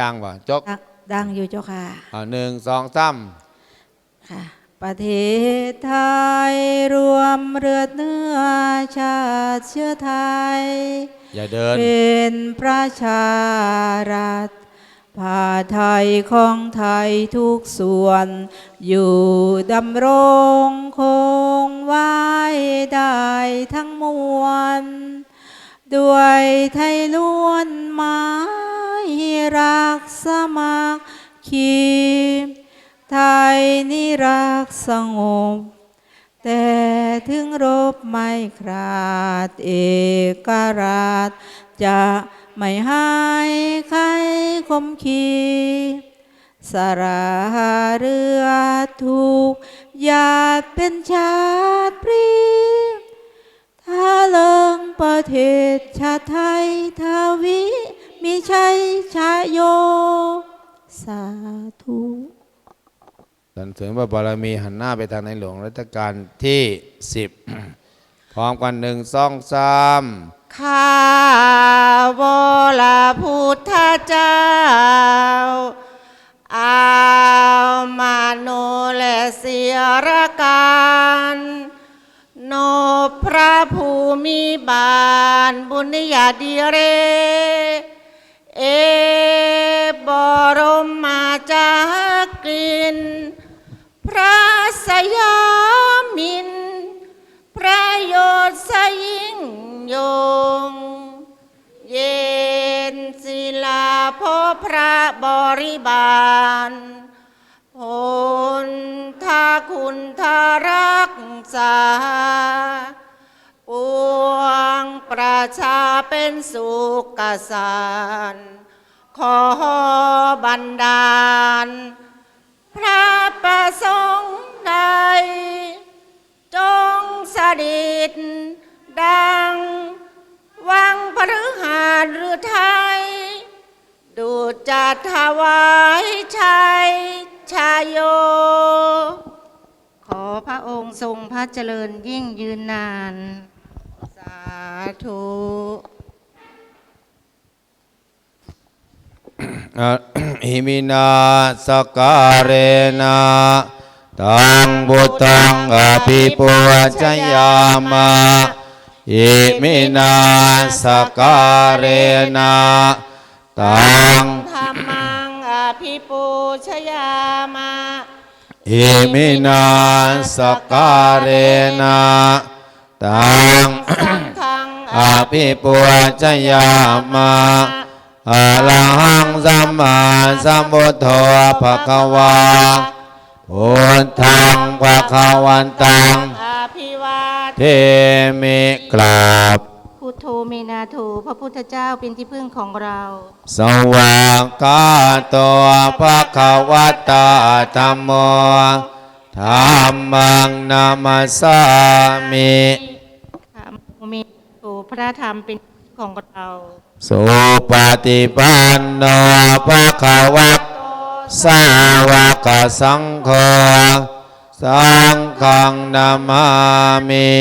ดังป่ะจกดังดังอยู่เจ้าค่ะอ่าหนึ่งสองสามค่ะ ประเทศไทยรวมเรือเนื้อชาติเชื้อไทย อย่าเดิน เป็นประชารัฐผ้าไทยของไทยทุกส่วน อยู่ดำรงคงไว้ได้ทั้งมวล ด้วยไทยล้วนไม้ รักสมัครคีไทยนี่รักสงบ แต่ถึงรบไม่ขาดเอกราช จะไม่ให้ใครคมขีสราเรือถูกหยาดเป็นชาติปรีถ้าเลิงประเทศชาติไทยทวิ มีชัยชายโย สาธุสรรเสริญพระบารมีหันหน้าไปทางในหลวงรัชกาลที่สิบพร้อมกันหนึ่งสองสามข้าวลาพุทธเจ้าเอามาโนและเสียรการโนพระภูมิบาลบุญญาดีเร เอบรมมาจากกิน พระสยามิน ประโยชน์สยิ่งยง เย็นศิลาพพระบริบาลผลทาคุณทารักษา วงประชาเป็นสุขสารขอบันดาล พระประสงค์ใด จงสดิดดัง วังพฤหาหรือไทย ดูจัดถวายชัยชายโย ขอพระองค์ทรงพระเจริญยิ่งยืนนาน ธุอะอิมินาสการเรนะตังบุตังอภิปุชยามะอิมินาสการเรนะตังธรรมังอภิปูชยามะอิมินาสการเรนะตังสังฆัง อาภิปุจยามะอะระหังสัมมาสัมพุทโธภะคะวาพุทธังภะคะวันตังอภิวาทเทมิกราบพุทโธเมนาโถพระพุทธเจ้าเป็นที่พึ่งของเรา สวากาโตภะคะวะตาธัมโมธัมมังนามัสสามิธรรมเมโถ พระธรรมเป็นของเราสุปฏิปันโนภะคะวะสาวกสังโฆสังฆังนามามิ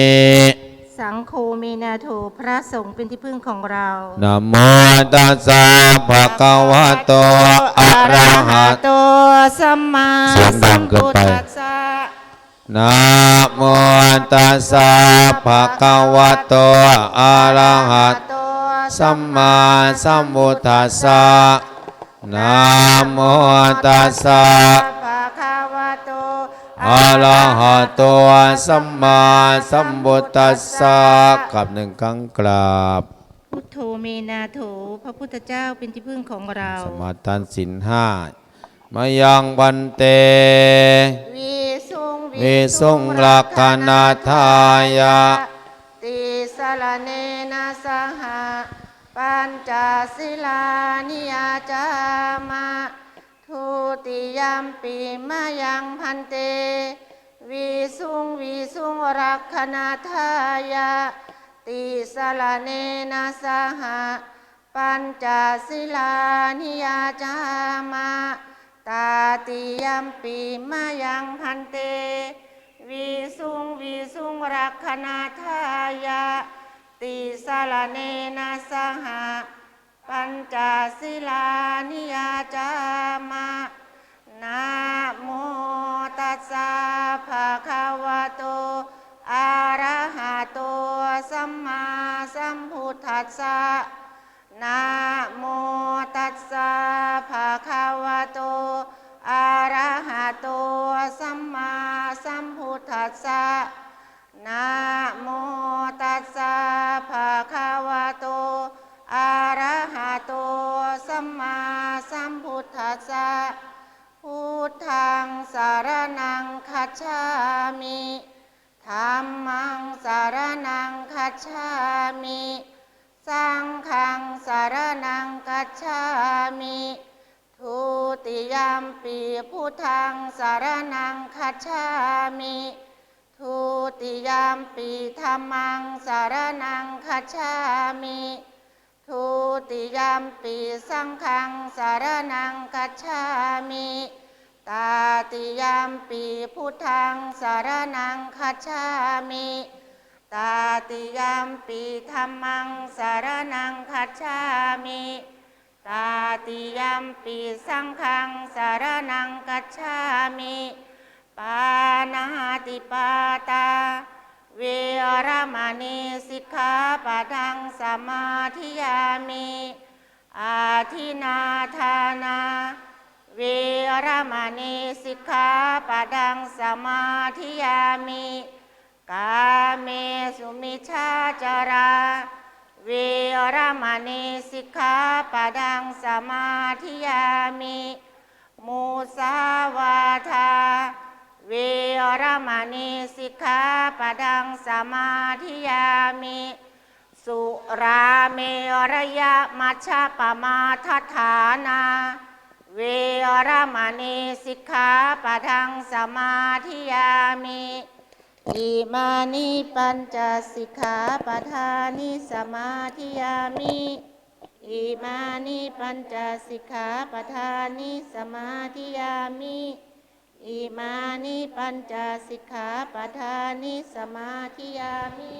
สังโฆเมนาโถพระสงฆ์เป็นที่พึ่งของเรานะโมตัสสะภะคะวะโตอะระหะโตโตสัมมาเสียงดังเกินไปสัมพุทธัสสะนะโม ตัสสะภะคะวะโตอะระหะโตสัมมาสัมพุทธัสสะนะโมตัสสะภะคะวะโตอะระหะโตสัมมาสัมพุทธัสสะกับหนึ่งครั้งกราบพุทโธเมนาโถพระพุทธเจ้าเป็นที่พึ่งของเรา สมาทานสินห้ามายังบันเตวิสุง วิสุงลักขณาทายะ ติสรเนนะสหะปัญจศิลานิยจามะทุติยมปีมายังพันเตวิสุงวิสุงรักขณาทายะ ติสรเนนะสหะปัญจศิลานิยจามะ ตาติยัมปีมายังพันเตวิสุงวิสุงรักขณาทายะ ติสารเนนะสหะปัญจศิลานิยาจามะนะโมตัสสะภะคะวะโตอะระหะโตสัมมาสัมพุทธัสสะ นะโมตัสสะภะคะวะโตอะระหะโตสัมมาสัมพุทธัสสะนะโมตัสสะภะคะวะโตอะระหะโตสัมมาสัมพุทธัสสะพุทธังสารนังคัจฉามิธัมมังสารนังคัจฉามิ สังฆังสารนังคัจฉามิทุติยมปีพุทธังสารนังคัจฉามิทุติยามปีธรรมังสารนังคัจฉามิทุติยามปีสังฆังสารนังคัจฉามิตาติยามปีพุทธังสารนังคัจฉามิ ตาติยามปีธรรมังสารนังคัจฉามิตาติยามปีสังฆังสารนังคัจฉามิปานาติปาตา เวรมณีสิกขาปะทังสมาธิยามิอาทินาทานา เวรมณีสิกขาปะทังสมาธิยามิ กาเมสุมิชาจาราเวรมณีสิกขาปะทังสมาธิยามิมุสาวาทาเวรมณีสิกขาปดังสมาธิยามิ สุราเมรยะมัชฌะปมาทัฐานาเวรมณีสิกขาปดังสมาธิยามิ อิมานิปัญจสิกขาปทานิสมาธิยามิอิมานิปัญจสิกขาปทานิสมาธิยามิอิมานิปัญจสิกขาปทานิสมาธิยามิ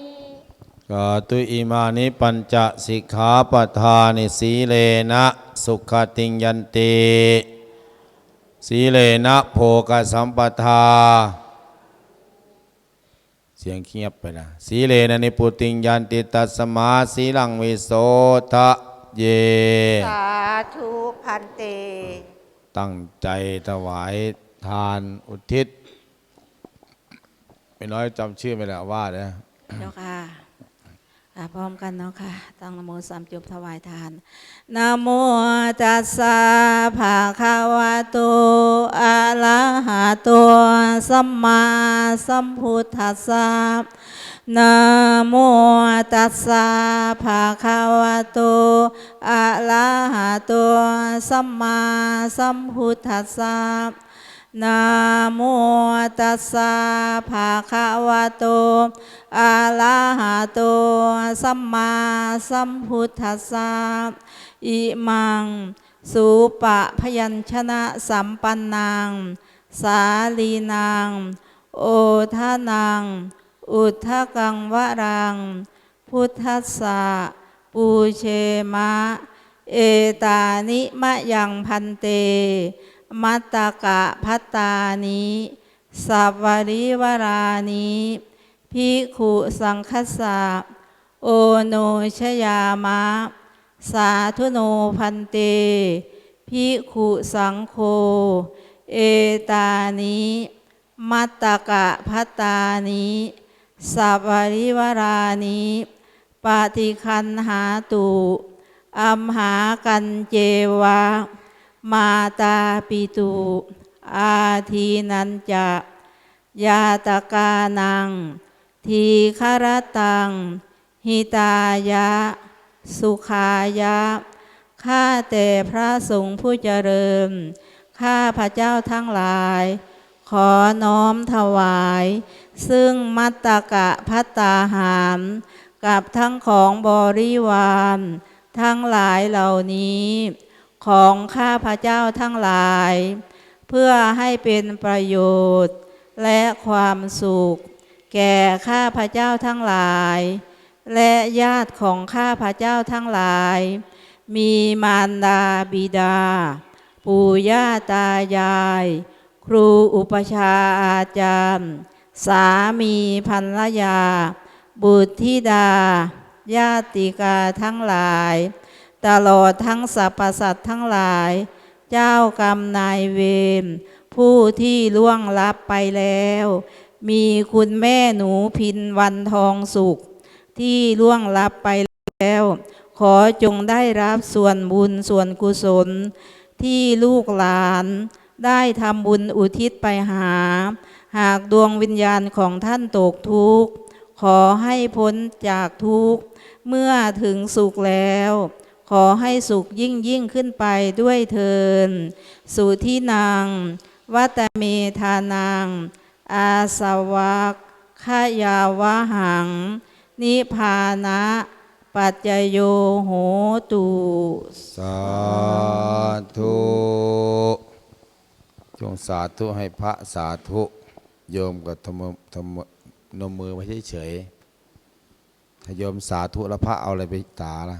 กาตุอิมานิปัญจสิกขาปทานิสีเลนะสุขติงยันติสีเลนะโภกสัมปทา สียงเงียบไปนะสีเลนะนิปุติงยันติตัสมาสีลังวิโสทะเย สาธุพันเต ตั้งใจถวายทานอุทิศ ไม่น้อยจำชื่อไม่ได้ว่าเนะเจ้าค่ะ อ่าพร้อมกันเนาะค่ะตั้งนโมสามจบถวายทานนโมตัสสะภะคะวะโตอะระหะโตสัมมาสัมพุทธัสสะนโมตัสสะภะคะวะโตอะระหะโตสัมมาสัมพุทธัสสะ นะโมตัสสะภะคะวะโตอะระหะโตสัมมาสัมพุทธัสสะอิมังสุปะพยัญชนะสัมปันนังสาลีนาง โอทานังอุทธกังวรัง พุทธัสสะปูเชมะ เอตานิมะยังพันเต มัตตกะพัตตานิสัวริวรานิภิกขุสังคสะโอโนชยามะ สาธุโนพันเตภิกขุสังโฆเอตานิมัตตกะพัตตานิสัวริวรานิปฏิคันหาตุอัมหากันเจวะ มาตาปิตุอาทีนันจะยาตกานัง ทีคารตัง หิตายะ สุขายะ ข้าแต่พระสงฆ์ผู้เจริญ ข้าพระเจ้าทั้งหลาย ขอน้อมถวาย ซึ่งมัตตกะพัตตาหาร กับทั้งของบริวาร ทั้งหลายเหล่านี้ ของข้าพเจ้าทั้งหลาย เพื่อให้เป็นประโยชน์ และความสุข แก่ข้าพเจ้าทั้งหลาย และญาติของข้าพเจ้าทั้งหลาย มีมารดาบิดา ปู่ย่าตายาย ครูอุปชาอาจารย์ สามีภรรยา บุตรธิดา ญาติกาทั้งหลาย ตลอดทั้งสรรพสัตว์ทั้งหลาย เจ้ากรรมนายเวรผู้ที่ล่วงลับไปแล้ว มีคุณแม่หนูพินวันทองสุข ที่ล่วงลับไปแล้ว ขอจงได้รับส่วนบุญส่วนกุศล ที่ลูกหลานได้ทำบุญอุทิศไปหา หากดวงวิญญาณของท่านตกทุกข์ ขอให้พ้นจากทุกข์ เมื่อถึงสุขแล้ว ขอให้สุขยิ่งยิ่งขึ้นไปด้วยเทินสุที่นางวัตเมธานังอาสวัคขยาวหัง นิพานะปัจโยโหตุสาธุจงสาธุให้พระสาธุ โยมกับทำทำนมมือไว้เฉยๆถ้าโยมสาธุแล้วพระเอาอะไรไปตาล่ะ